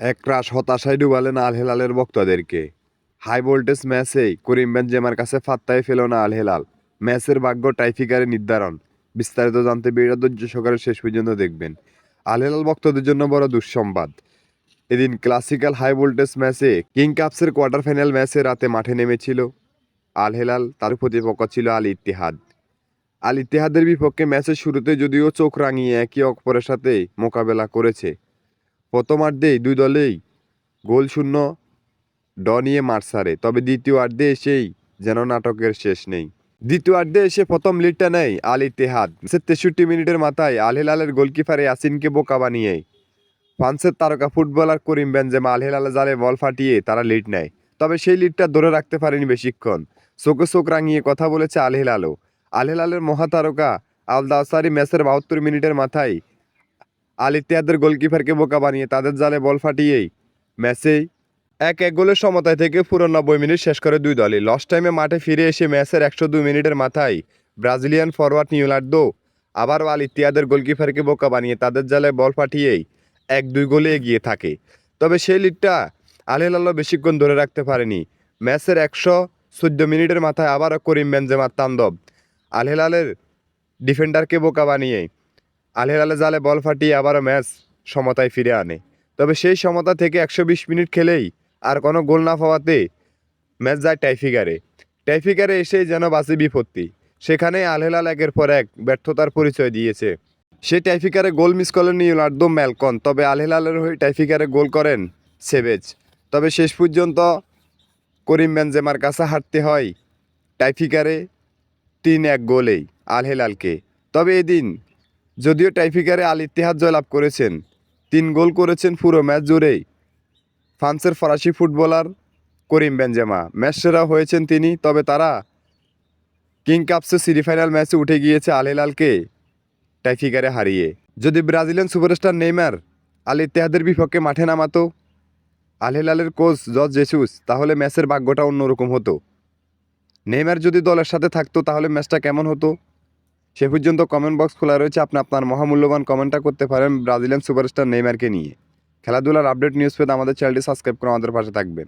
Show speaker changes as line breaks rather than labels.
একরাশ হতাশায় ডুবালেন আল হেলালের ভক্তদেরকে high voltage ম্যাচে করিম বেনজেমার কাছে ফাত্তায় ফেল না আল হেলাল ম্যাচের ভাগ্য টাইফিকারে নির্ধারণ। বিস্তারিত জানতে বিড়া ধৈর্য সহকারে শেষ পর্যন্ত দেখবেন। আল হেলাল ভক্তদের জন্য বড় দুঃসংবাদ। এদিন ক্লাসিক্যাল হাই ভোল্টেজ ম্যাচে কিং কাপসের কোয়ার্টার ফাইনাল ম্যাচে রাতে মাঠে নেমেছিল। আল হেলাল তার প্রতিপক্ষ ছিল আল ইতিহাদ আল ইতিহাদের বিপক্ষে ম্যাচের শুরুতে যদিও চোখ রাঙিয়ে একে অপরের সাথে মোকাবেলা করেছে। প্রথমার্ধেই দুই দলেই গোল শূন্য ড নিয়ে মাঠ সারে। তবে দ্বিতীয়ার্ধে এসেই যেন নাটকের শেষ নেই। দ্বিতীয়ার্ধে এসে প্রথম লিডটা নেয় আল ইতিহাদ তেষট্টি মিনিটের মাথায় আল হেলালের গোলকিপারে ইয়াসিনকে বোকা বানিয়ে ফ্রান্সের তারকা ফুটবলার করিম বেনজেমা আল হেলালের জালে বল ফাটিয়ে তারা লিড নেয়। তবে সেই লিডটা ধরে রাখতে পারেনি বেশিক্ষণ। চোখে চোখ রাঙিয়ে কথা বলেছে আল হেলালও। আল হেলালের মহাতারকা আল দাসারি ম্যাচের বাহাত্তর মিনিটের মাথায় আল ইতিহাদের গোলকিপারকে বোকা বানিয়ে তাদের জালে বল ফাটিয়েই ম্যাচেই এক এক গোলের সমতায় থেকে পুরো নব্বই মিনিট শেষ করে দুই দলই। লস টাইমে মাঠে ফিরে এসে ম্যাচের একশো দুই মিনিটের মাথায় ব্রাজিলিয়ান ফরওয়ার্ড নিউলার্দো আবারও আল ইতিহাদের গোলকিপারকে বোকা বানিয়ে তাদের জালে বল পাঠিয়েই এক দুই গোলে এগিয়ে থাকে। তবে সেই লিডটা আল হেলালও বেশিক্ষণ ধরে রাখতে পারেনি। ম্যাচের একশো চোদ্দ মিনিটের মাথায় আবারও করিম বেনজেমার তাণ্ডব। আল হেলালের ডিফেন্ডারকে বোকা বানিয়ে আল হেলালে জালে বল ফাটিয়ে আবারও ম্যাচ সমতায় ফিরে আনে। তবে সেই সমতা থেকে একশো বিশ মিনিট খেলেই আর কোনো গোল না পাওয়াতে ম্যাচ যায় টাইফিকারে। টাইফিকারে এসেই যেন বাসে বিপত্তি। সেখানে আলহেলাল একের পর এক ব্যর্থতার পরিচয় দিয়েছে। সে টাইফিকারে গোল মিস করলেন নিউলার্দো ম্যালকন, তবে আল হেলালের হয়ে টাইফিকারে গোল করেন সেভেজ। তবে শেষ পর্যন্ত করিম বেনজেমার কাছে হারতে হয় টাইফিকারে তিন এক গোলেই আলহেলালকে তবে এদিন যদিও টাইফিকারে আল ইতিহাদ জয়লাভ করেছেন, তিন গোল করেছেন পুরো ম্যাচ জুড়েই। ফ্রান্সের ফরাসি ফুটবলার করিম বেনজেমা, ম্যাচ সেরা হয়েছেন তিনি, তবে তারা কিং কাপসে সেমিফাইনাল ম্যাচে উঠে গিয়েছে আল হেলালকে টাইফিকারে হারিয়ে। যদি ব্রাজিলিয়ান সুপারস্টার নেইমার আল ইতিহাদের বিপক্ষে মাঠে নামাতো, আল হেলালের কোচ জর্জ জেসুস, তাহলে ম্যাচের ভাগ্যটা অন্যরকম হতো। নেইমার যদি দলের সাথে থাকতো, তাহলে ম্যাচটা কেমন হতো? সে পর্যন্ত কমেন্ট বক্স খোলা রয়েছে। আপনি আপনার মহামূল্যবান কমেন্টটা করতে পারেন। ব্রাজিলিয়ান সুপারস্টার নেইমারকে নিয়ে। খেলাধুলার আপডেট নিউজ পেতে আমাদের চ্যানেলটি সাবস্ক্রাইব করে আমাদের পাশে থাকবেন।